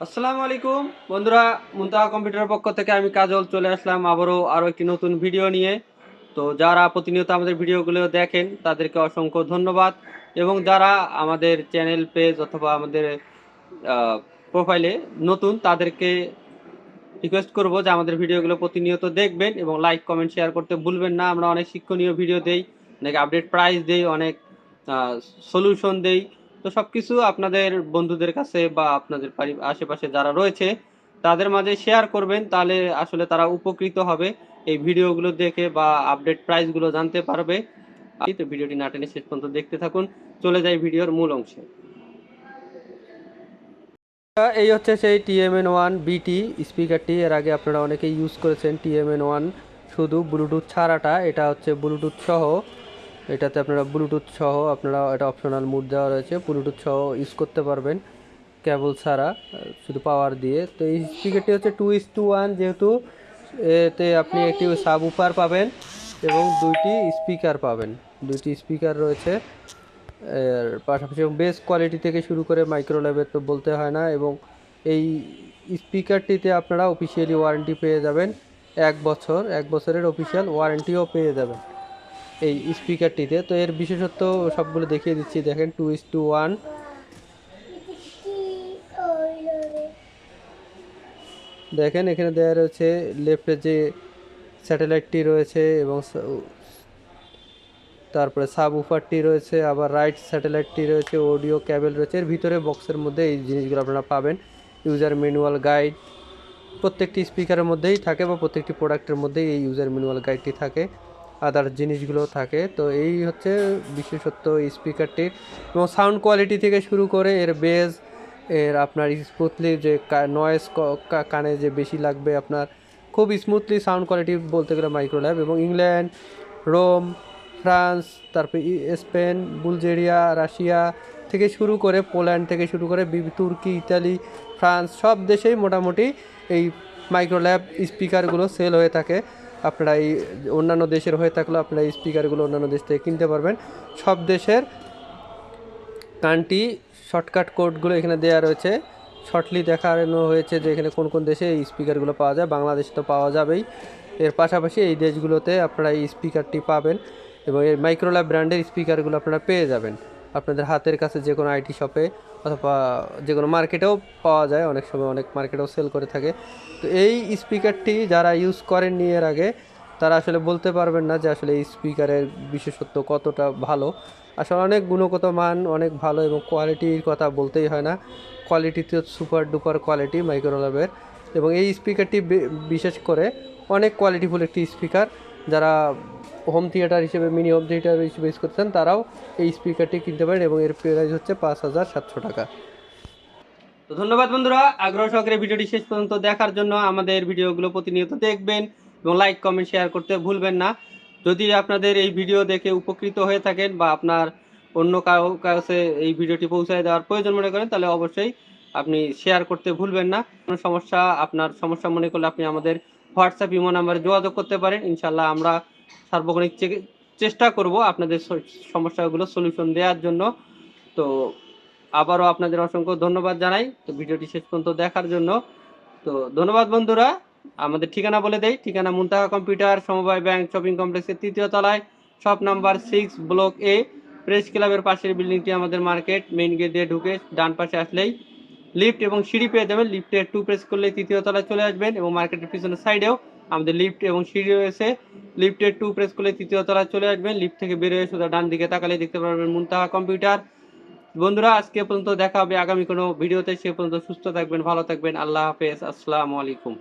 আসসালামু আলাইকুম। বন্ধুরা, মুন্তাহা কম্পিউটারের পক্ষ থেকে আমি কাজল চলে আসলাম আবারও আরও একটি নতুন ভিডিও নিয়ে। তো যারা প্রতিনিয়ত আমাদের ভিডিওগুলো দেখেন, তাদেরকে অসংখ্য ধন্যবাদ। এবং যারা আমাদের চ্যানেল, পেজ অথবা আমাদের প্রোফাইলে নতুন, তাদেরকে রিকোয়েস্ট করব যে আমাদের ভিডিওগুলো প্রতিনিয়ত দেখবেন এবং লাইক, কমেন্ট, শেয়ার করতে ভুলবেন না। আমরা অনেক শিক্ষণীয় ভিডিও দেই, অনেক আপডেট প্রাইস দেই, অনেক সলিউশন দেই। তো সব কিছু আপনাদের বন্ধুদের কাছে বা আপনাদের আশেপাশে যারা রয়েছে, তাদের মাঝে শেয়ার করবেন, তাহলে আসলে তারা উপকৃত হবে। এই ভিডিওগুলো দেখে বা আপডেট প্রাইসগুলো জানতে পারবে। তো ভিডিওটি না টেনে শেষ পর্যন্ত দেখতে থাকুন। চলে যাই ভিডিওর মূল অংশে। এই হচ্ছে সেই টিএমএন ওয়ান বিটি স্পিকারটি এর আগে আপনারা অনেকেই ইউজ করেছেন টিএমএন ওয়ান শুধু ব্লুটুথ ছাড়াটা, এটা হচ্ছে ব্লুটুথ সহ। এটাতে আপনারা ব্লুটুথ সহ আপনারা এটা অপশনাল মুড দেওয়া রয়েছে। ব্লুটুথ সহ ইউজ করতে পারবেন কেবল ছাড়া, শুধু পাওয়ার দিয়ে। তো এই স্পিকারটি হচ্ছে টু ইস টু ওয়ান যেহেতু এতে আপনি একটি সাব উপার পাবেন এবং দুইটি স্পিকার পাবেন। দুইটি স্পিকার রয়েছে। এর পাশাপাশি এবং বেস কোয়ালিটি থেকে শুরু করে মাইক্রো ল্যাবের তো বলতে হয় না এবং এই স্পিকারটিতে আপনারা অফিসিয়ালি ওয়ারেন্টি পেয়ে যাবেন। এক বছর, এক বছরের অফিসিয়াল ওয়ারেন্টিও পেয়ে যাবেন। এই স্পিকারটিতে তো এর বিশেষত্ব সবগুলো দেখিয়ে দিচ্ছি। দেখেন টু ইস টু ওয়ান দেখেন, এখানে দেওয়া রয়েছে লেফটে যে স্যাটেলাইটটি রয়েছে এবং তারপরে সাব উফারটি রয়েছে, আবার রাইট স্যাটেলাইটটি রয়েছে অডিও ক্যাবেল রয়েছে। এর ভিতরে বক্সের মধ্যে এই জিনিসগুলো আপনারা পাবেন। ইউজার ম্যানুয়াল গাইড প্রত্যেকটি স্পিকারের মধ্যেই থাকে বা প্রত্যেকটি প্রোডাক্টের মধ্যেই এই ইউজার ম্যানুয়াল গাইডটি থাকে। আদার জিনিসগুলো থাকে। তো এই হচ্ছে বিশেষত্ব স্পিকারটির এবং সাউন্ড কোয়ালিটি থেকে শুরু করে এর বেজ এর আপনার স্মুথলি যে নয়েজ কানে যে বেশি লাগবে আপনার, খুব স্মুথলি সাউন্ড কোয়ালিটি বলতে গেলে মাইক্রোল্যাব এবং ইংল্যান্ড রোম ফ্রান্স তারপরে স্পেন বুলগেরিয়া রাশিয়া থেকে শুরু করে পোল্যান্ড থেকে শুরু করে তুর্কি, ইতালি ফ্রান্স সব দেশেই মোটামুটি এই মাইক্রোল্যাব স্পিকারগুলো সেল হয়ে থাকে। আপনারা এই অন্যান্য দেশের হয়ে থাকলেও আপনারা এই স্পিকারগুলো অন্যান্য দেশ থেকে কিনতে পারবেন। সব দেশের কান্ট্রি শর্টকাট কোডগুলো এখানে দেওয়া রয়েছে। শর্টলি দেখানো হয়েছে যে এখানে কোন কোন দেশে এই স্পিকারগুলো পাওয়া যায়। বাংলাদেশে তো পাওয়া যাবেই। এর পাশাপাশি এই দেশগুলোতে আপনারা এই স্পিকারটি পাবেন এবং এর মাইক্রোল্যাব ব্র্যান্ডের স্পিকারগুলো আপনারা পেয়ে যাবেন। আপনাদের হাতের কাছে যে কোনো আইটি শপে অথবা যে কোনো মার্কেটেও পাওয়া যায়। অনেক সময় অনেক মার্কেটেও সেল করে থাকে। তো এই স্পিকারটি যারা ইউজ করেননি এর আগে, তারা আসলে বলতে পারবেন না যে আসলে এই স্পিকারের বিশেষত্ব কতটা ভালো। আসলে অনেক গুণগত মান, অনেক ভালো এবং কোয়ালিটির কথা বলতেই হয় না। কোয়ালিটিতে সুপার ডুপার কোয়ালিটি মাইক্রোল্যাবের এবং এই স্পিকারটি বিশেষ করে অনেক কোয়ালিটিফুল একটি স্পিকার। যারা হোম থিয়েটার হিসেবে মিনি হোম থিয়েটার হিসেবে ইউজ করতেন তারাও এই স্পিকারটি কিনতে পারেন এবং এর প্রাইস হচ্ছে পাঁচ হাজার সাতশো টাকা। তো ধন্যবাদ বন্ধুরা, আগ্রহ সহকারে ভিডিওটি শেষ পর্যন্ত দেখার জন্য আমাদের ভিডিওগুলো প্রতিনিয়ত দেখবেন এবং লাইক কমেন্ট শেয়ার করতে ভুলবেন না। যদি আপনাদের এই ভিডিও দেখে উপকৃত হয়ে থাকেন বা আপনার অন্য কারও কাছে এই ভিডিওটি পৌঁছায় দেওয়ার প্রয়োজন মনে করেন, তাহলে অবশ্যই আপনি শেয়ার করতে ভুলবেন না। কোনো সমস্যা, আপনার সমস্যা মনে করলে আপনি আমাদের হোয়াটসঅ্যাপ, ইমো নাম্বারে যোগাযোগ করতে পারেন। ইনশাল্লাহ আমরা সার্বক্ষণিক চেষ্টা করব আপনাদের সমস্যাগুলো সলিউশন দেওয়ার জন্য। তো আবারও আপনাদের অসংখ্য ধন্যবাদ জানাই। তো ভিডিওটি শেষ পর্যন্ত দেখার জন্য। তো ধন্যবাদ বন্ধুরা। আমাদের ঠিকানা বলে দেই। ঠিকানা মুনতাহা কম্পিউটার, সমবায় ব্যাংক, শপিং কমপ্লেক্সের তৃতীয় তলায়। Shop number six, block A. Press ক্লাবের পাশের বিল্ডিংটি আমাদের মার্কেট। মেইন গেট দিয়ে ঢুকে ডান পাশে আসলেই লিফট এবং সিঁড়ি পেয়ে যাবেন। লিফটে টু প্রেস করলে তৃতীয় তলায় চলে আসবেন এবং মার্কেটের পিছনের সাইডেও আমাদের লিফট এবং সিঁড়ি রয়েছে। লিফটে টু প্রেস করলে তৃতীয় তলায় চলে আসবেন। লিফট থেকে বেরোয় সোজা ডান দিকে তাকালে দেখতে পারবেন মুন্তাহা কম্পিউটার বন্ধুরা, আজকে পর্যন্ত দেখা হবে। আগামী কোনো ভিডিওতে সে পর্যন্ত সুস্থ থাকবেন, ভালো থাকবেন। আল্লাহ হাফেজ। আসসালামু আলাইকুম।